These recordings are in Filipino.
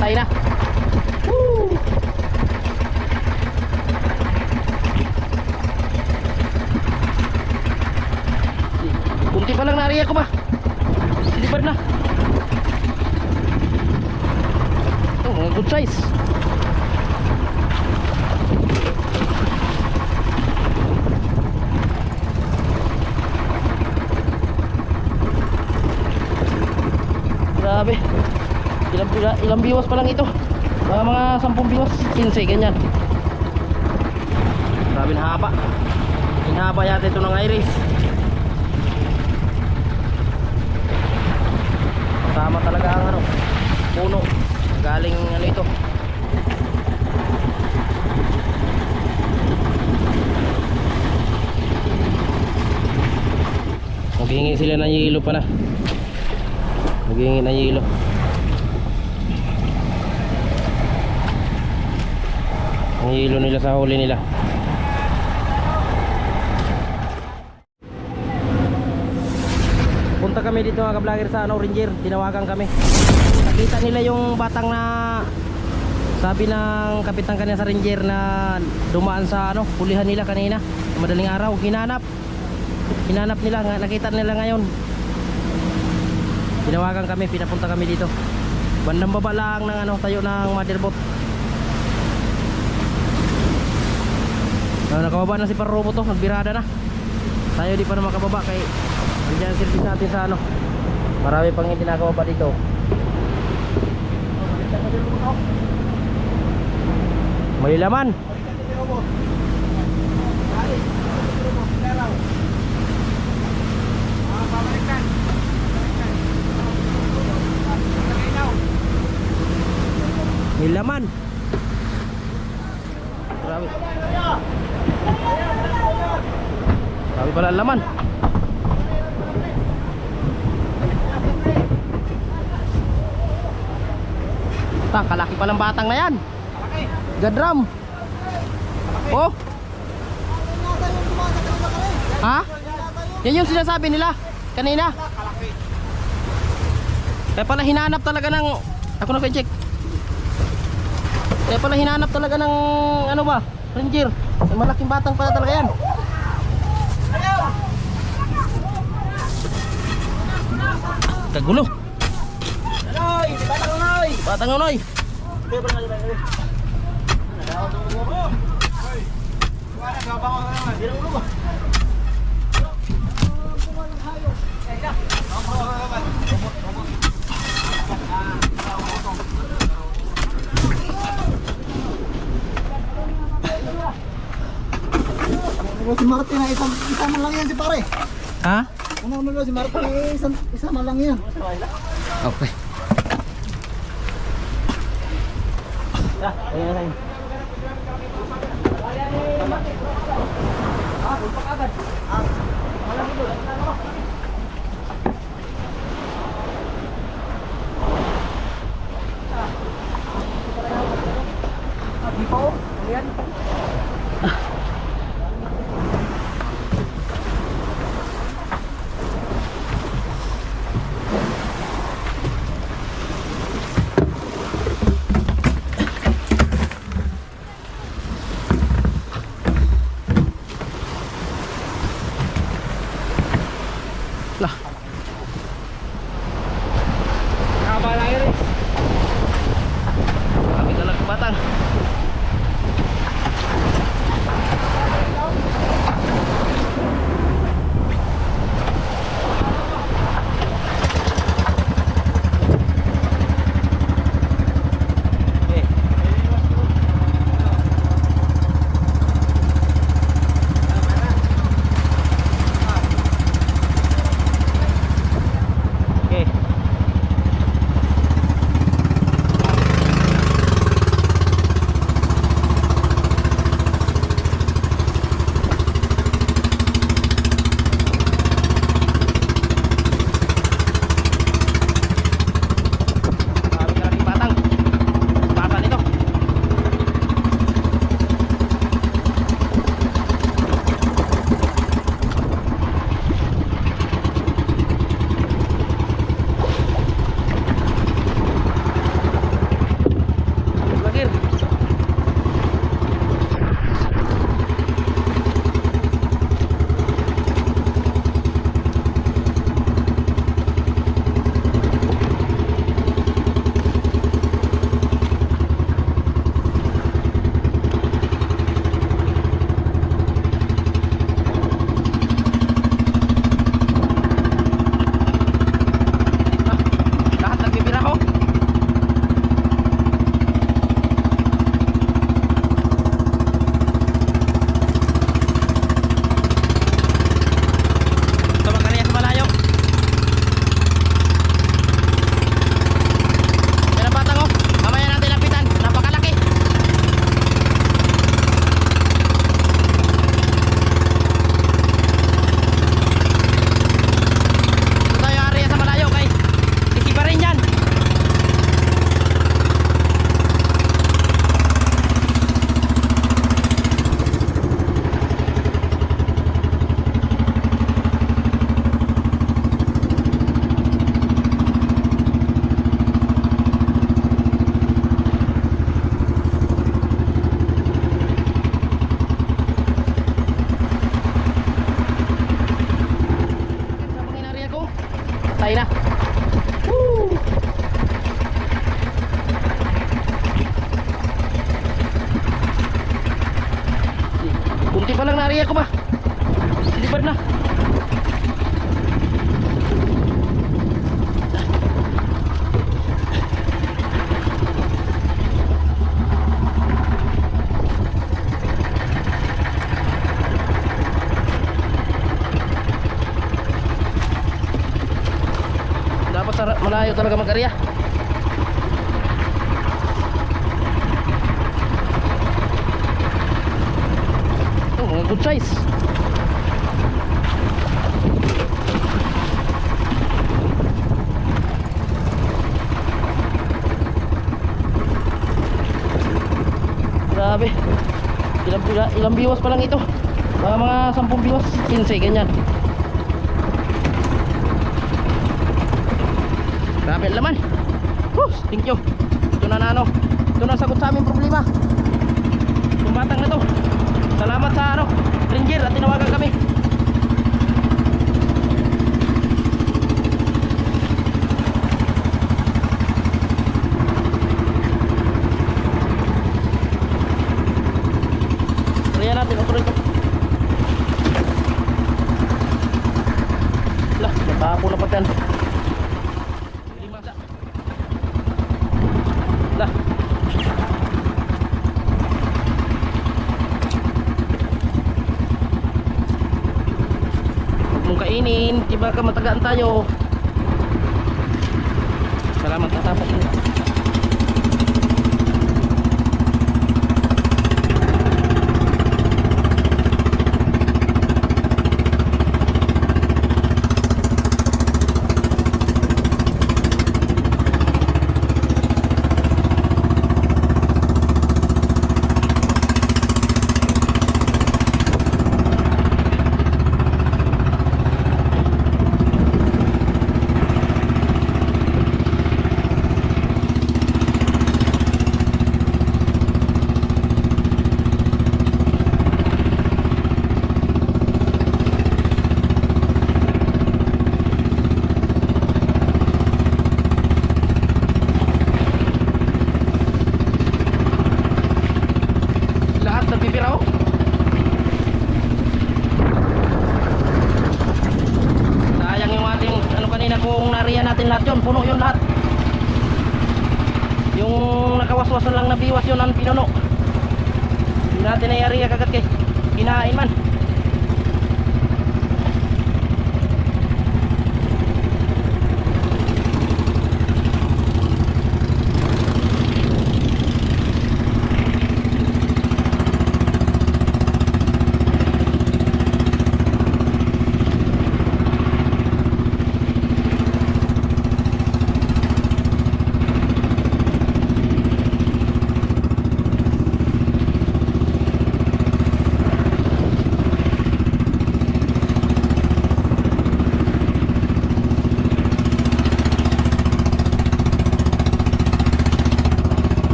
Patay na. Woo! Kunti pa lang nariya ko ba? Silipad na. Oh, mga good size. Grabe. Ilang, biwas pa lang ito. Mga mga 10 biwas. 15, ganyan. Grabe na haba. Hinaba yata ito ng iris. Tama talaga ang ano, puno. Galing ano ito. Maghihingi sila ng yelo pala. Maghihingi ng yelo. Ang yelo nila sa huli nila. Punta kami dito mga ka-vlogger sa ano, Ranger. Tinawagan kami. Nakita nila yung batang na sabi ng kapitan kanina sa Ranger na dumaan sa ano, pulihan nila kanina. Madaling araw, hinanap. Hinanap nila, nakita nila ngayon. Tinawagan kami, pinapunta kami dito. Bandang baba lang ng ano, tayo ng motherboat. Ah, nakababa na si Parobo to, nagbirada na. Tayo di pa na makababa kay Andiyan ang service natin sa ano. Marami pang hindi nakababa dito. May laman. May laman. Grabe. Grabe pala laman. Ta, kalaki pa ng batang na yan. Gadram. Oh. Ha? Yan yung sinasabi nila kanina. Kaya pala hinanap talaga ng ako na check. Kaya pala hinanap talaga ng ano ba? Ranger. May malaking batang pala talaga yan. Kagulo. Noy, batang noy. Batang. Ano si Martin isang isa man lang yan si pare. Ha? Ano ano lang si Marco eh, isang, isama lang yan. Okay. Ah, ayan ayan. Ah, pagkagad. Ah, wala dito. Di po, ayan. Talaga mag-area. Oh, good size. Grabe. Ilang, ilang biwas pa lang ito. Mga mga 10 biwas, 15 ganyan. Grabe ang laman. Whew, thank you. Ito na na ano. Ito na sagot sa aming problema. Yung batang na to. Salamat sa ano, Ranger at tinawagan kami. Kaya natin, otuloy ko. Lah, natapo na pati yan. Lima sa. Lah. Huwag mong kainin, di ba ka matagaan tayo.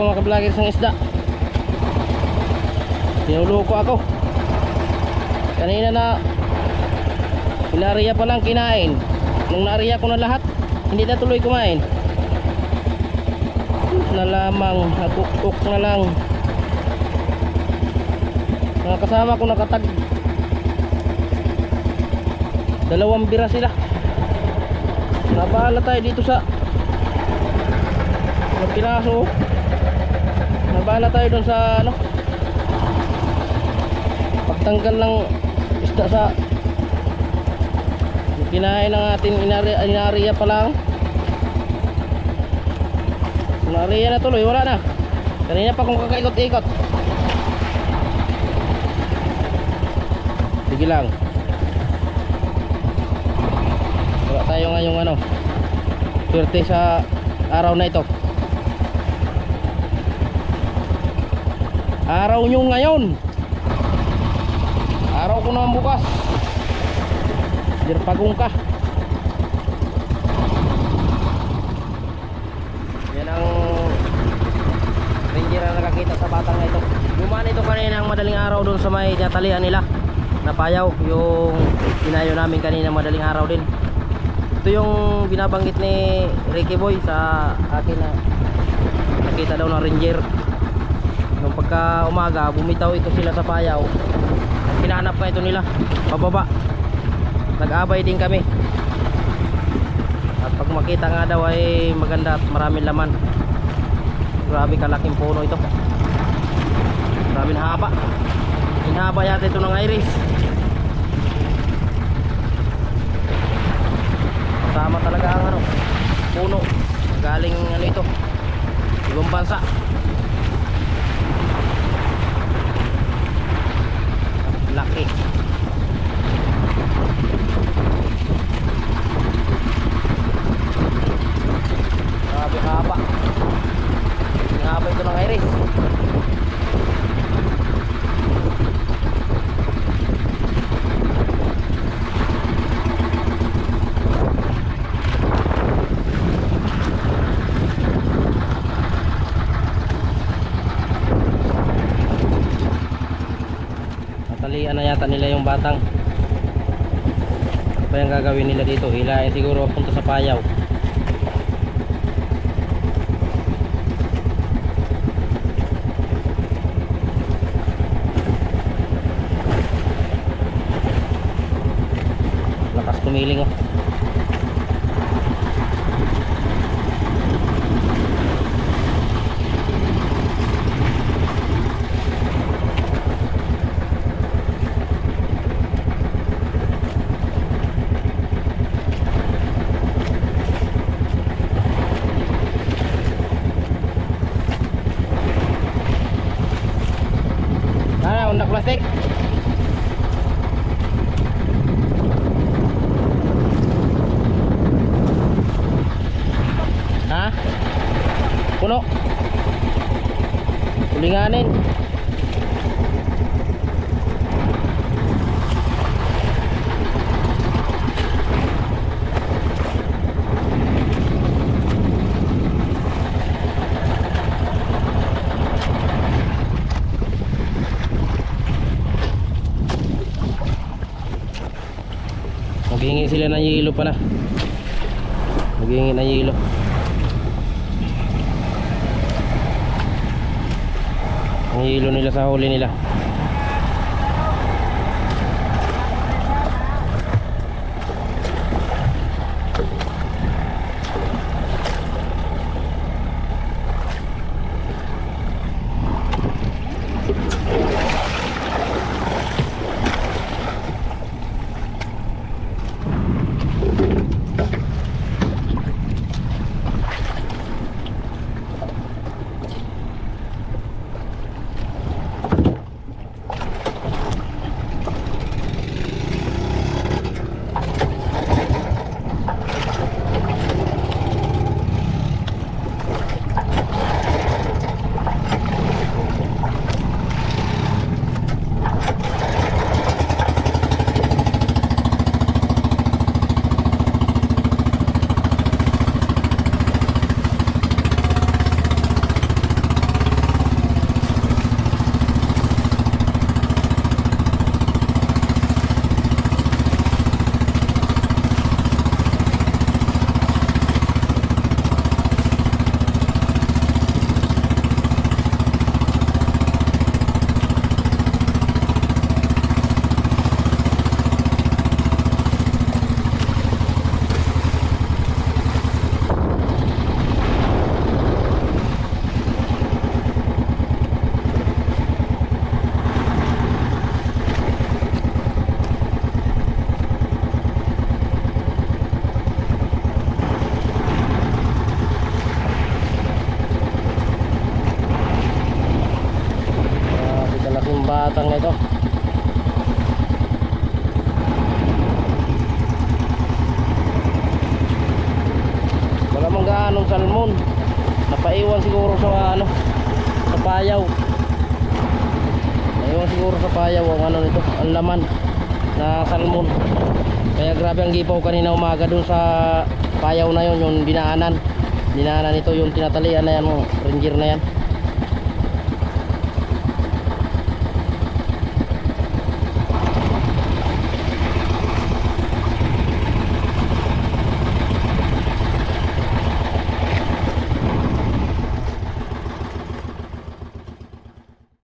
Ako mga kablagers ng isda. Tinuloko ako. Kanina na Inariya pa lang kinain. Nung naariya ko na lahat, hindi na tuloy kumain. Na lamang, naguktok na lang. Mga kasama ko nakatag. Dalawang bira sila. Nabahala tayo dito sa ng piraso nabala tayo dun sa ano pagtanggal ng isda sa kinain ng ating inari, inariya pa lang. Inariya na tuloy wala na. Kanina pa kung kakaikot-ikot. Sige lang. Wala tayo ngayong ano swerte sa araw na ito Araw nyo ngayon. Araw ko naman bukas. Dirpagong ka. Yan ang ranger na nakakita sa batang na ito. Gumaan ito kanina ang madaling araw doon sa may tinatalian nila. Napayaw yung pinayo namin kanina madaling araw din. Ito yung binabanggit ni Ricky Boy sa akin na nakita daw ng ranger nung pagka umaga bumitaw ito sila sa payaw hinahanap na ito nila pababa nag-abay din kami at pag makita nga daw ay maganda at maraming laman Grabe kalaking puno ito. Na haba. Inhaba yata ito ng iris. Tama talaga ang ano, puno. Galing ano ito. Ibang bansa. Laki. Grabe haba. Haba ito ng iris. Yata nila yung batang. Ano pa yung gagawin nila dito? Hilahin siguro punta sa payaw. Lakas tumiling oh. Ano, undak plastik? Ha? Puno? Tulinganin. Maghingi sila ng yelo pala. Maghingi ng yelo. Ang yelo nila sa huli nila. Siguro sa payaw ang ano nito, ang laman na salmon. Kaya grabe ang gipaw kanina umaga dun sa payaw na yon yung dinaanan. Dinaanan ito yung tinatalian na yan, ranger na yan.